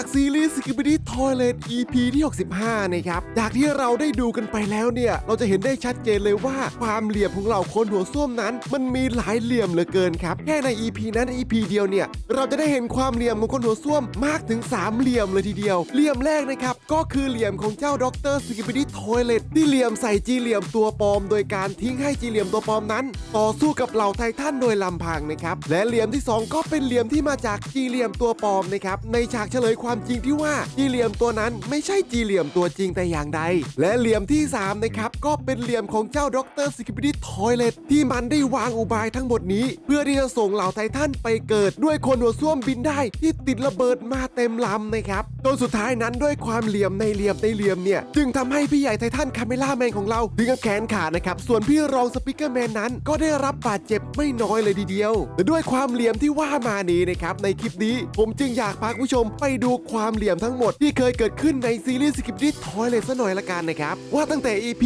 จากซีรีส์ Skibidi Toilet EP ที่ 65 นะครับ จากที่เราได้ดูกันไปแล้วเนี่ย เราจะเห็นได้ชัดเจนเลยว่าความเหลี่ยมของเราคนหัวส้วมนั้น มันมีหลายเหลี่ยมเหลือเกินครับ แค่ใน EP นั้น EP เดียวเนี่ย เราจะได้เห็นความเหลี่ยมของคนหัวส้วมมากถึง 3 เหลี่ยมเลยทีเดียว เหลี่ยมแรกนะครับ ก็คือเหลี่ยมของเจ้าด็อกเตอร์ Skibidi Toilet ที่เหลี่ยมใส่จีเหลี่ยมตัวปลอม โดยการทิ้งให้จีเหลี่ยมตัวปลอมนั้น ต่อสู้กับเหล่าไททันโดยลำพังนะครับ และเหลี่ยมที่ 2 ก็เป็นเหลี่ยมที่มาจากจีเหลี่ยมตัวปลอมนะครับ ในฉากเฉลยความความจริงที่ว่าจีเหลี่ยมตัวนั้นไม่ใช่จีเหลี่ยมตัวจริงแต่อย่างใด และเหลี่ยมที่ 3 นะครับ ก็เป็นเหลี่ยมของเจ้าด็อกเตอร์สกิปปี้ทอยเลตที่มันได้วางอุบายทั้งหมดนี้ เพื่อที่จะส่งเหล่าไททันไปเกิดด้วยคนหัวส้วมบินได้ที่ติดระเบิดมาเต็มลำนะครับจนสุดท้ายนั้นด้วยความเหลี่ยมในเหลี่ยมในเหลี่ยมเนี่ยจึงทำให้พี่ใหญ่ไททันคาเมล่าแมนของเราถึงกับแขนขาดนะครับส่วนพี่รองสปิเกอร์แมนนั้นก็ได้รับบาดเจ็บไม่น้อยเลยทีเดียวแต่ด้วยความเหลี่ยมที่ว่ามานี้นะครับในคลิปนี้ผมจึงอยากพาผู้ชมไปดูความเหลี่ยมทั้งหมดที่เคยเกิดขึ้นในซีรีส์สกิปดิทอยเลยซะหน่อยละกันนะครับ ว่าตั้งแต่ EP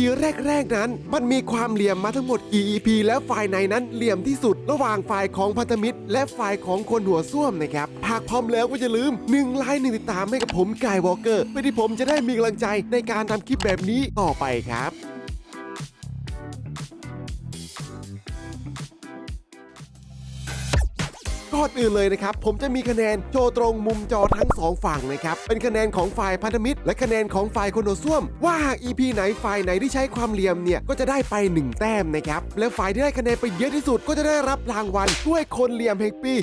แรก ๆ นั้น มันมีความเหลี่ยมมาทั้งหมดกี่ EP แล้วฝ่ายไหนนั้นเหลี่ยมที่สุด ระหว่างฝ่ายของพันธมิตร และฝ่ายของคนหัวส้วมนะครับหากพร้อมแล้วก็จะลืม1ไลค์หนึ่งติดตามให้กับผมกายวอลเกอร์เพื่อที่ผมจะได้มีกำลังใจในการทำคลิปแบบนี้ต่อไปครับ ก่อนอื่นเลยนะครับ ผมจะมีคะแนนโชว์ตรงมุมจอทั้งสองฝั่งนะครับ เป็นคะแนนของฝ่ายพันธมิตร และคะแนนของฝ่ายคนโดส้วม ว่าหาก EP ไหนฝ่ายไหนที่ใช้ความเหลี่ยมเนี่ย ก็จะได้ไป 1 แต้มนะครับ และฝ่ายที่ได้คะแนนไปเยอะที่สุดก็จะได้รับรางวัลด้วยคนเหลี่ยมแห่งปี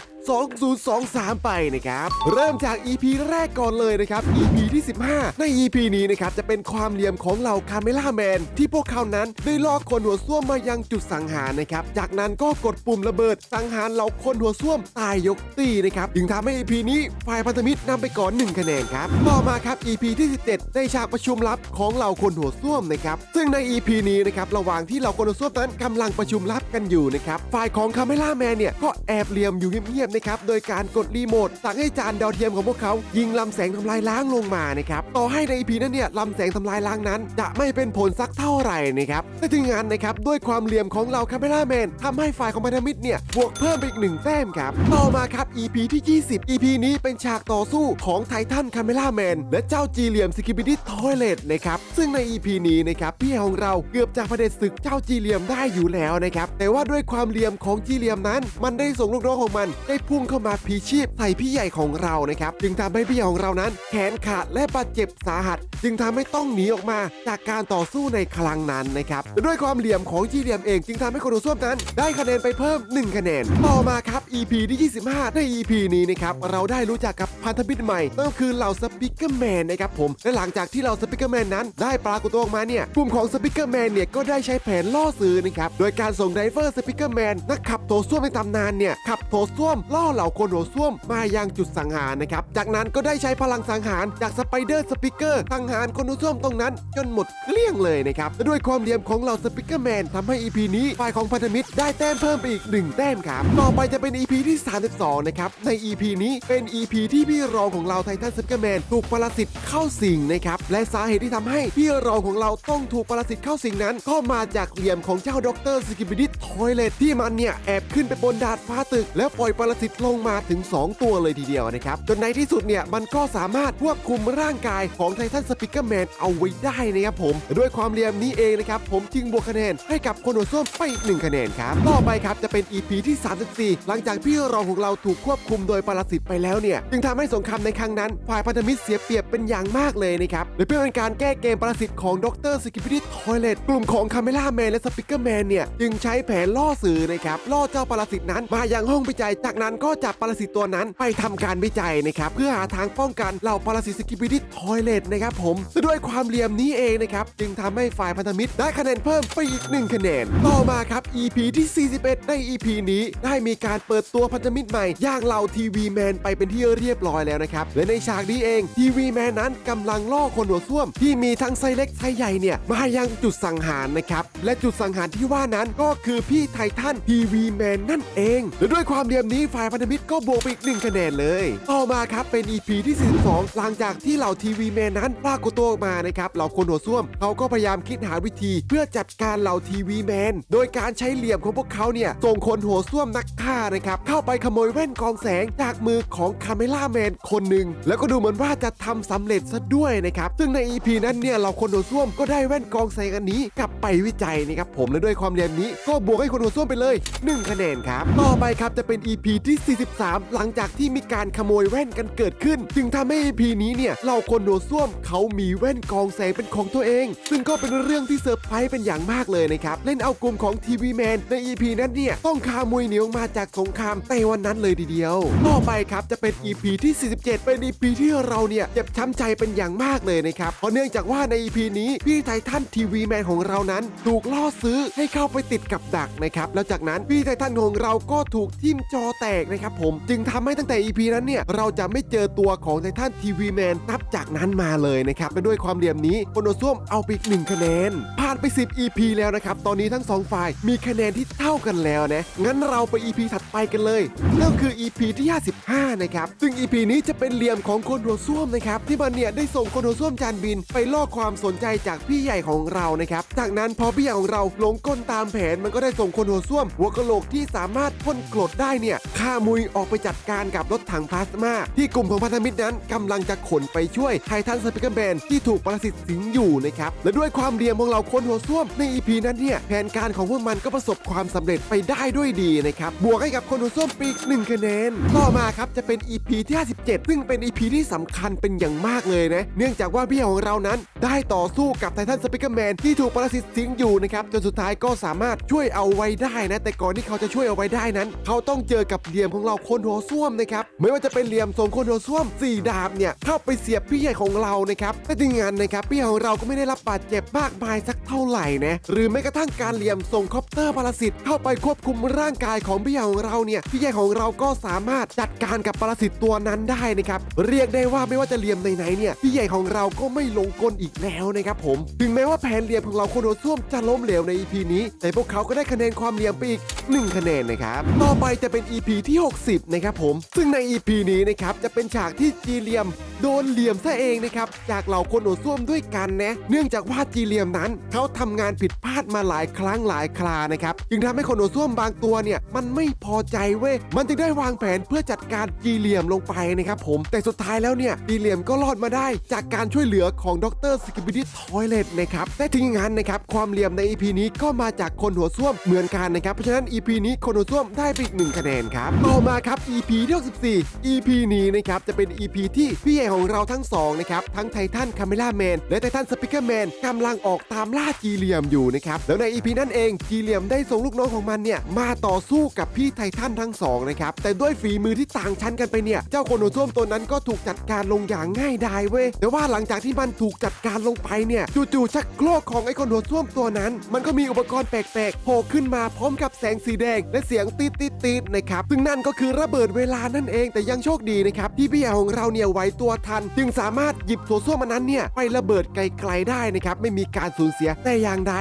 2023 ไปนะครับ เริ่มจาก EP แรกก่อนเลยนะครับ EP ที่ 15 ใน EP นี้นะครับจะเป็นความเหลี่ยมของเหล่าคาเมล่าแมนที่พวกเขานั้นได้ลอกคนหัวส้วมมายังจุดสังหารนะครับ จากนั้นก็กดปุ่มระเบิดสังหารเหล่าคนหัวส้วมตายยกตีนะครับจึงทำให้ EP นี้ฝ่ายพันธมิตรนำไปก่อน 1 คะแนนครับต่อมาครับ EP ที่ 17 ในฉากประชุมลับของเหล่าคนหัวส้วมนะครับซึ่งใน EP นี้นะครับระหว่างที่เหล่าคนหัวส้วมนั้นกำลังประชุมลับกันอยู่นะครับฝ่ายของคาเมล่าแมนเนี่ยก็แอบเหลี่ยมอยู่เงียบๆนะครับโดยการกดรีโมทสั่งให้จานดาวเทียมของพวกเขา ยิงลำแสงทำลายล้างลงมานะครับต่อให้ใน EP นั้นเนี่ยลำแสงทำลายล้างนั้น จะไม่เป็นผลสักเท่าไหร่นะครับแต่ถึงงานนะครับด้วยความเหลี่ยมของเหล่าคาเมล่าแมนทำให้ฝ่ายของพันธมิตรเนี่ยบวกเพิ่มไปอีกหนึ่งแต้มครับต่อมาครับ EP ที่ 20 EP นี้เป็นฉากต่อสู้ของไททันคาเมล่าแมนและเจ้าจีเหลี่ยมสกิบิดิทอยเลตนะครับ ซึ่งใน EP นี้นะครับพี่ของเราเกือบจะเผด็จศึกเจ้าจีเหลี่ยมได้อยู่แล้วนะครับ แต่ว่าด้วยความเหลี่ยมของจีเหลี่ยมนั้น มันได้ส่งลูกน้องของมัน ได้พุ่งเข้ามาพีชีพใส่พี่ใหญ่ของเรานะครับ จึงทำให้พี่ใหญ่ของเรานั้น แขนขาดและบาดเจ็บสาหัส จึงทำให้ต้องหนีออกมาจากการต่อสู้ในครั้งนั้นนะครับ ด้วยความเหลี่ยมของจีเหลี่ยมเอง จึงทำให้คนดูส้วมนั้น ได้คะแนนไปเพิ่ม 1 คะแนน ต่อมาครับ EP ที่25 ใน EP นี้นะครับ เราได้รู้จักกับพันธมิตรใหม่ นั่นก็คือเหล่าสปิเกอร์แมนนะครับผม และหลังจากที่เหล่าสปิเกอร์แมนนั้นได้ปรากฏตัวออกมาเนี่ย กลุ่มของสปิเกอร์แมนเนี่ย ก็ได้ใช้แผนล่อซื้อนะครับ โดยการส่งไดเวอร์สปิเกอร์แมนนักขับโถส้วมในตำนานเนี่ย ขับโถส้วมล่อเหล่าคนโถส้วมมายังจุดสังหารนะครับ จากนั้นก็ได้ใช้พลังสังหารจากสไปเดอร์สปิเกอร์สังหารคนโถส้วมตรงนั้น จนหมดเกลี้ยงเลยนะครับและด้วยความเหลี่ยมของเหล่าสปิเกอร์แมนทำให้ EP นี้ฝ่ายของพันธมิตรได้แต้มเพิ่มไปอีกหนึ่งแต้มครับต่อไปจะเป็น EP ที่32 นะครับ ใน EP นี้เป็น EP ที่พี่รองของเราไททันสปิเกอร์แมนถูกปรสิตเข้าสิงนะครับ และสาเหตุที่ทำให้พี่รองของเราต้องถูกปรสิตเข้าสิงนั้น ก็มาจากเหลี่ยมของเจ้าด็อกเตอร์สกิบิดิทอยเลตที่มันเนี่ย แอบขึ้นไปบนดาดฟ้าตึก แล้วปล่อยปรสิตลงมาถึง 2 ตัวเลยทีเดียวนะครับ จนในที่สุดเนี่ยมันก็สามารถควบคุมร่างกายของไททันสปิเกอร์แมนเอาไว้ได้นะครับผม ด้วยความเหลี่ยมนี้เองนะครับผมจึงบวกคะแนนให้กับคนหัวส้มไปอีกหนึ่งคะแนนครับ ต่อไปครับจะเป็น EP ที่ 34 หลังจากพี่รองของเราถูกควบคุมโดยปรสิตไปแล้วเนี่ยจึงทำให้สงครามในครั้งนั้นฝ่ายพันธมิตรเสียเปรียบเป็นอย่างมากเลยนะครับและเพื่อเป็นการแก้เกมปรสิตของดรสกิปปิดิทอยเลตกลุ่มของคาเมล่าแมนและสปิเกอร์แมนเนี่ยจึงใช้แผนล่อสื่อนะครับล่อเจ้าปรสิตนั้นมายังห้องวิจัย จากนั้นก็จับปรสิตตัวนั้นไปทำการวิจัยนะครับเพื่อหาทางป้องกันเหล่าปรสิตสกิปปิดิทอยเลตนะครับผมด้วยความเหลี่ยมนี้เองนะครับจึงทำให้ฝ่ายพันธมิตรได้คะแนนเพิ่มไปอีกหนึ่งคะแนนต่อมาครับ EP ที่ 41 ใน EP นี้ได้มีการเปิดตัวพันธมิตรใหม่อย่างเหล่าทีวีแมนไปเป็นที่เรียบร้อยแล้วนะครับ และในฉากนี้เองทีวีแมนนั้นกำลังล่อคนหัวส้วม ที่มีทั้งไซเล็กไซใหญ่เนี่ยมายังจุดสังหารนะครับ และจุดสังหารที่ว่านั้นก็คือพี่ไททันทีวีแมนนั่นเอง และด้วยความเหลี่ยมนี้ฝ่ายพันธมิตรก็บวกไปอีกหนึ่งคะแนนเลย ต่อมาครับเป็น EP ที่ 42 หลังจากที่เหล่าทีวีแมนนั้นปรากฏตัวออกมานะครับเหล่าคนหัวส้วมเขาก็พยายามคิดหาวิธีเพื่อจัดการเหล่าทีวีแมนโดยการใช้เหลี่ยมของพวกเขาเนี่ยส่งคนหัวส้วมนักฆ่านะครับเข้าไปขโมยแว่นกองแสงจากมือของคาเมล่าแมนคนหนึ่งแล้วก็ดูเหมือนว่าจะทำสำเร็จซะด้วยนะครับซึ่งใน EP นั้นเนี่ยเราคนโดส้วมก็ได้แว่นกองแสงอันนี้กลับไปวิจัยนะครับผมและด้วยความเรียนนี้ ก็บวกให้คนโดส้วมไปเลย 1 คะแนนครับต่อไปครับจะเป็น EP ที่ 43 หลังจากที่มีการขโมยแว่นกันเกิดขึ้น จึงทำให้ EP นี้เนี่ยเราคนโดส้วมเขามีแว่นกองแสงเป็นของตัวเอง ซึ่งก็เป็นเรื่องที่เซอร์ไพรส์เป็นอย่างมากเลยนะครับเล่นเอากลุ่มของทีวีแมนใน EP นั้นเนี่ยต้องคามวยเหนียวมาจากสงครามในวันนั้นเลยทีเดียว ต่อไปครับจะเป็น EP ที่ 47 เป็น EP ที่เราเนี่ยเจ็บช้ำใจเป็นอย่างมากเลยนะครับ เพราะเนื่องจากว่าใน EP นี้พี่ไททันทีวีแมนของเรานั้น ถูกล่อซื้อให้เข้าไปติดกับดักนะครับ แล้วจากนั้นพี่ไททันของเราก็ถูกทิ่มจอแตกนะครับผม จึงทำให้ตั้งแต่ EP นั้นเนี่ยเราจะไม่เจอตัวของไททันทีวีแมนนับจากนั้นมาเลยนะครับและด้วยความเหลี่ยมนี้โคโนส้วมเอาไปอีกหนึ่งคะแนน ผ่านไป 10 EP แล้วนะครับ ตอนนี้ทั้ง 2 ฝ่ายมีคะแนนที่เท่ากันแล้วนะ งั้นเราไป EP ถัดไปกันเลยนั่นคือ EP ที่ 55 นะครับ ซึ่ง EP นี้จะเป็นเหลี่ยมของคนหัวส้วมนะครับ ที่มันเนี่ยได้ส่งคนหัวส้วมจานบิน ไปล่อความสนใจจากพี่ใหญ่ของเรานะครับ จากนั้นพอพี่ใหญ่ของเราหลงกลตามแผนมันก็ได้ส่งคนหัวส้วม หัวกะโหลกที่สามารถพ่นกรดได้เนี่ยฆ่ามุยออกไปจัดการกับรถถังพลาสมาที่กลุ่มของพันธมิตรนั้นกำลังจะขนไปช่วยไททันสปิเกอร์แมนที่ถูกประสิตสิงอยู่นะครับและด้วยความเดียมของเราคนหัวส้วมใน EP นั้นเนี่ยแผนการของพวกมันก็ประสบความสำเร็จไปได้ด้วยดีนะครับบวกให้กับคนหัวส้วมปีกหนึ่งคะแนน ต่อมาครับจะเป็น EP ที่ 57 ซึ่งเป็น EP ที่สำคัญเป็นอย่างมากเลยนะ เนื่องจากว่าพี่ของเรานั้น ได้ต่อสู้กับไททันสปิเกอร์แมนที่ถูกปรสิตสิงอยู่นะครับ จนสุดท้ายก็สามารถช่วยเอาไว้ได้นะ แต่ก่อนที่เขาจะช่วยเอาไว้ได้นั้น เขาต้องเจอกับเหลี่ยมของเราคนหัวส้วมนะครับไม่ว่าจะเป็นเหลี่ยมทรงคนหัวส้วมสี่ดาบเนี่ยเข้าไปเสียบพี่ใหญ่ของเรานะครับแต่จริงงานนะครับพี่ของเราก็ไม่ได้รับบาดเจ็บมากมายสัก เท่าไหร่นะหรือแม้กระทั่งการเหลี่ยมส่งคอปเตอร์พารสิตเข้าไปควบคุมร่างกายของพี่ใหญ่ของเราเนี่ยพี่ใหญ่ของเราก็สามารถจัดการกับปรสิตตัวนั้นได้นะครับเรียกได้ว่าไม่ว่าจะเหลี่ยมไหนๆเนี่ยพี่ใหญ่ของเราก็ไม่ลงกลอีกแล้วนะครับผม ถึงแม้ว่าแผนเหลี่ยมของเราคนหัวส้วมจะล้มเหลวใน EP นี้ แต่พวกเขาก็ได้คะแนนความเหลี่ยมไปอีก1คะแนนนะครับต่อไปจะเป็น EP ที่ 60 นะครับผม ซึ่งใน EP นี้นะครับจะเป็นฉากที่จีเหลี่ยม โดนเหลี่ยมซะเองนะครับจากเหล่าคนหัวส้วมด้วยกันนะ เนื่องจากว่าจีเหลียมนั้นเขาทำงานผิดพลาดมาหลายครั้งหลายครานะครับจึงทำให้คนหัวส้วมบางตัวเนี่ยมันไม่พอใจเว้ยมันจึงได้วางแผนเพื่อจัดการจีเหลี่ยมลงไปนะครับผมแต่สุดท้ายแล้วเนี่ยจีเหลี่ยมก็รอดมาได้ จากการช่วยเหลือของดรสกิบิดิทอยเลตนะครับแต่ถึงอย่างนั้นนะครับความเหลี่ยมใน EP นี้ก็มาจากคนหัวส้วมเหมือนกันนะครับเพราะฉะนั้น EP นี้คนหัวส้วมได้ไปอีกหนึ่งคะแนนครับต่อมาครับ EP ที่64 EP นี้นะครับจะเป็น EP ที่พี่ใหญ่ของเราทั้งสองนะครับทั้งไททันคาเมล่าแมนและไททันสปิเกอร์แมนกำลังออกตามล่าจีเหลียมอยู่นะครับแล้วใน EP นั่นเองจีเหลียมได้ส่งลูกน้องของมันเนี่ยมาต่อสู้กับพี่ไททันทั้งสองนะครับแต่ด้วยฝีมือที่ต่างชั้นกันไปเนี่ยเจ้าคนหัวส้มตัวนั้นก็ถูกจัดการลงอย่างง่ายดายเว้ยแต่ว่าหลังจากที่มันถูกจัดการลงไปเนี่ยจู่ๆชักโครกของไอ้คนหัวส้มตัวนั้น มันก็มีอุปกรณ์แปลกๆโผล่ขึ้นมาพร้อมกับแสงสีแดง และเสียงตีดตีดตีดๆนะครับซึ่งนั่นก็คือระเบิดเวลานั่นเอง แต่ยังโชคดีนะครับที่พี่ใหญ่ของเราเนี่ยไหวตัวทัน จึงสามารถหยิบตัวส้วมอันนั้นเนี่ยไประเบิดไกลๆได้นะครับไม่มีการสูญเสียแต่อย่างใด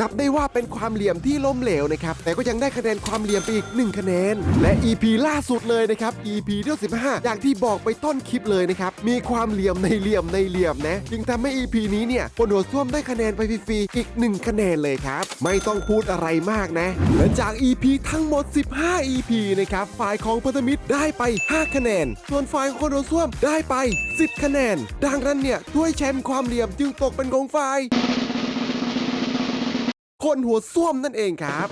นับได้ว่าเป็นความเหลี่ยมที่ล้มเหลวนะครับ แต่ก็ยังได้คะแนนความเหลี่ยมไปอีก 1 คะแนน และ EP ล่าสุดเลยนะครับ EP ที่15 อย่างที่บอกไปต้นคลิปเลยนะครับ มีความเหลี่ยมในเหลี่ยมในเหลี่ยมนะจึงทำให้ EP นี้เนี่ยคนหัวส้วมได้คะแนนไปฟรีๆอีก 1 คะแนนเลยครับ ไม่ต้องพูดอะไรมากนะและจาก EP ทั้งหมด 15 EP นะครับฝ่ายของพันธมิตรได้ไป 5 คะแนน ส่วนฝ่ายของคนหัวส้วมได้ไป 10 คะแนน ดังนั้นเนี่ยถ้วยแชมป์ความเหลี่ยมจึงตกเป็นของฝ่าย คนหัวส้วมนั่นเองครับ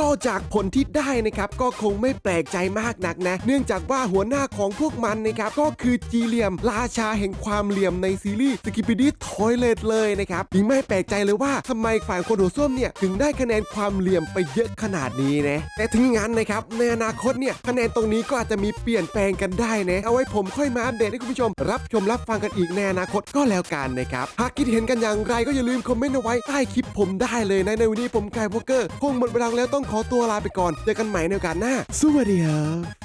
ก็จากผลที่ได้นะครับก็คงไม่แปลกใจมากนักนะ เนื่องจากว่าหัวหน้าของพวกมันนะครับก็คือจีเหลียมราชาแห่งความเหลี่ยมในซีรีส์สกิป i ดี้ทอยเลตเลยนะครับยิ่งไม่แปลกใจเลยว่าทำไมฝ่ายคนหัวส้มเนี่ยถึงได้คะแนนความเหลี่ยมไปเยอะขนาดนี้นะแต่ถึงงั้นนะครับในอนาคตเนี่ยคะแนนตรงนี้ก็อาจจะมีเปลี่ยนแปลงกันได้นะเอาไว้ผมค่อยมาอัปเดตให้คุณผู้ชม รับชมรับฟังกันอีกในอนาคตก็แล้วกันนะครับหากคิดเห็นกันอย่างไรก็อย่าลืมคอมเมนต์เอาไว้ใต้คลิปผมได้เลยนะในวันนี้ผมกายโพเกอร์คงหมดเวลาแล้วต้องต้องขอตัวลาไปก่อนเจอกันใหม่ในโอกาสหน้าสวัสดีครับ